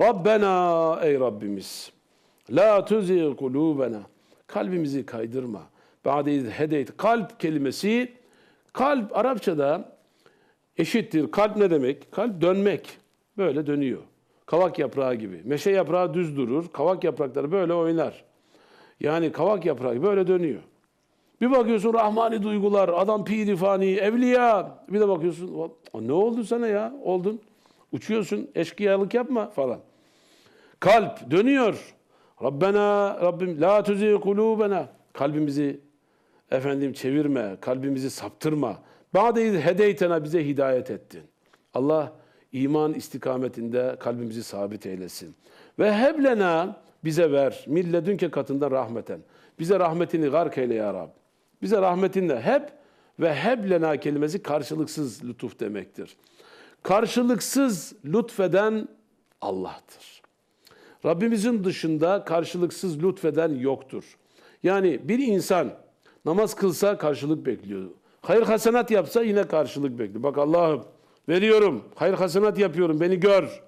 Rabbena ey Rabbimiz. La tuzi kulubena. Kalbimizi kaydırma. Ba'de iz hedeyt. Kalp kelimesi kalp Arapçada eşittir. Kalp ne demek? Kalp dönmek. Böyle dönüyor. Kavak yaprağı gibi. Meşe yaprağı düz durur. Kavak yaprakları böyle oynar. Yani kavak yaprağı böyle dönüyor. Bir bakıyorsun rahmani duygular, adam pirifani, evliya. Bir de bakıyorsun "O ne oldu sana ya? Oldun. Uçuyorsun, eşkıyalık yapma falan. Kalp dönüyor. Rabbena, Rabbim la tuzi kulubena. Kalbimizi efendim çevirme, kalbimizi saptırma. Ba'de hedeytena bize hidayet ettin. Allah iman istikametinde kalbimizi sabit eylesin. Ve heblena bize ver. Milledünke katında rahmeten. Bize rahmetini gark eyle ya Rab. Bize rahmetinle hep ve heblena kelimesi karşılıksız lütuf demektir. Karşılıksız lütfeden Allah'tır. Rabbimizin dışında karşılıksız lütfeden yoktur. Yani bir insan namaz kılsa karşılık bekliyor. Hayır hasenat yapsa yine karşılık bekliyor. Bak Allah'ım veriyorum, hayır hasenat yapıyorum, beni gör.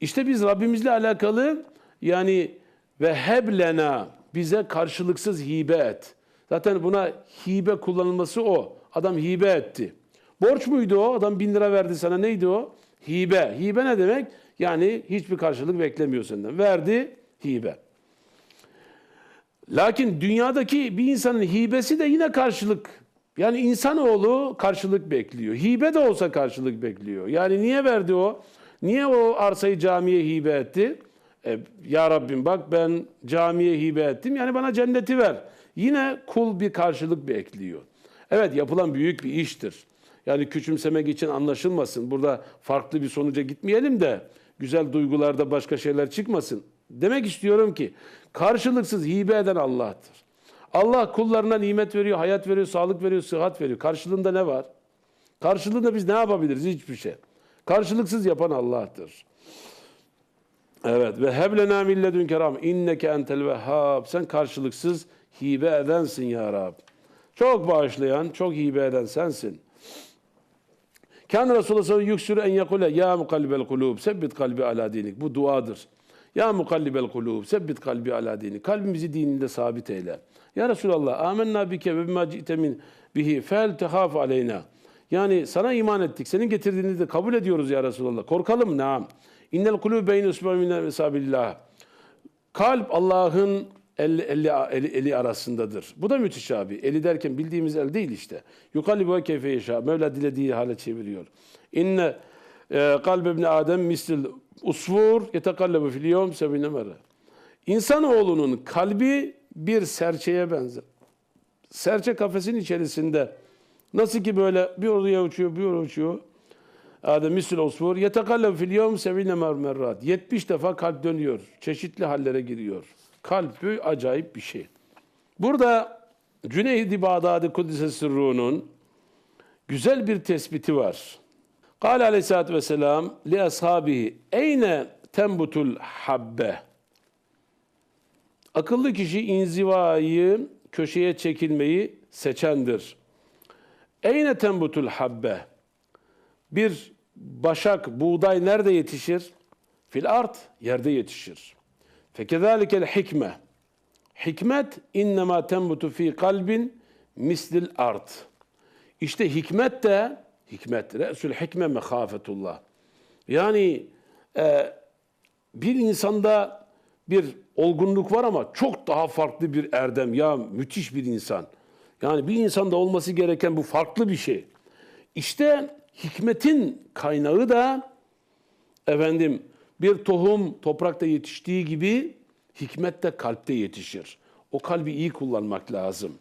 İşte biz Rabbimizle alakalı yani ve heblena bize karşılıksız hibe et. Zaten buna hibe kullanılması o. Adam hibe etti. Borç muydu o? Adam bin lira verdi sana. Neydi o? Hibe. Hibe ne demek? Yani hiçbir karşılık beklemiyor senden. Verdi, hibe. Lakin dünyadaki bir insanın hibesi de yine karşılık. Yani insanoğlu karşılık bekliyor. Hibe de olsa karşılık bekliyor. Yani niye verdi o? Niye o arsayı camiye hibe etti? E, ya Rabbim bak ben camiye hibe ettim. Yani bana cenneti ver. Yine kul bir karşılık bekliyor. Evet yapılan büyük bir iştir. Yani küçümsemek için anlaşılmasın. Burada farklı bir sonuca gitmeyelim de güzel duygularda başka şeyler çıkmasın. Demek istiyorum ki karşılıksız hibe eden Allah'tır. Allah kullarına nimet veriyor, hayat veriyor, sağlık veriyor, sıhhat veriyor. Karşılığında ne var? Karşılığında biz ne yapabiliriz? Hiçbir şey. Karşılıksız yapan Allah'tır. Evet ve heblena milledün keram inneke entel vehhab. Sen karşılıksız hibe edensin ya Rab. Çok bağışlayan, çok hibe eden sensin. Kan Resulullah sallallahu aleyhi ve sellem en yekule ya mukallibel kulub sebbit kalbi ala dinik. Bu duadır. Ya mukallibel kulub sebbit kalbi ala dinik. Kalbimizi dininde sabit eyle. Ya Resulallah amennâ bike ve bimâ ci'te min bihi fel tehâf aleyna. Yani sana iman ettik. Senin getirdiğini de kabul ediyoruz ya Resulallah. Korkalım naam. İnnel kulûb beyne usbâmine vesabillah. Kalp Allah'ın eli, eli, eli, eli arasındadır. Bu da müthiş abi. Eli derken bildiğimiz el değil işte. Yukallibu ve keyfe yaşa. Mevla dilediği hale çeviriyor. İnne e, kalbe ibn Adem mislil usvur yetekallabu fil yevm sebine mere. İnsanoğlunun kalbi bir serçeye benzer. Serçe kafesin içerisinde nasıl ki böyle bir oraya uçuyor, bir oraya uçuyor. Adem misil usvur yetekallabu fil yevm sebine merrat. 70 defa kalp dönüyor. Çeşitli hallere giriyor. Kalp bir acayip bir şey. Burada Cüneyd-i Bağdadi Kudüs'e sırrunun güzel bir tespiti var. Kale aleyhissalatü vesselam li ashabihi eyne tembutul habbe. Akıllı kişi inzivayı, köşeye çekilmeyi seçendir. Eyne tembutul habbe. Bir başak, buğday nerede yetişir? Fil art, yerde yetişir. Fekezalikel hikme. Hikmet innema tembutu fi kalbin mislil art. İşte hikmet de hikmet. Resul hikme mehafetullah. Yani e, bir insanda bir olgunluk var ama çok daha farklı bir erdem. Ya müthiş bir insan. Yani bir insanda olması gereken bu farklı bir şey. İşte hikmetin kaynağı da efendim bir tohum toprakta yetiştiği gibi hikmet de kalpte yetişir. O kalbi iyi kullanmak lazım.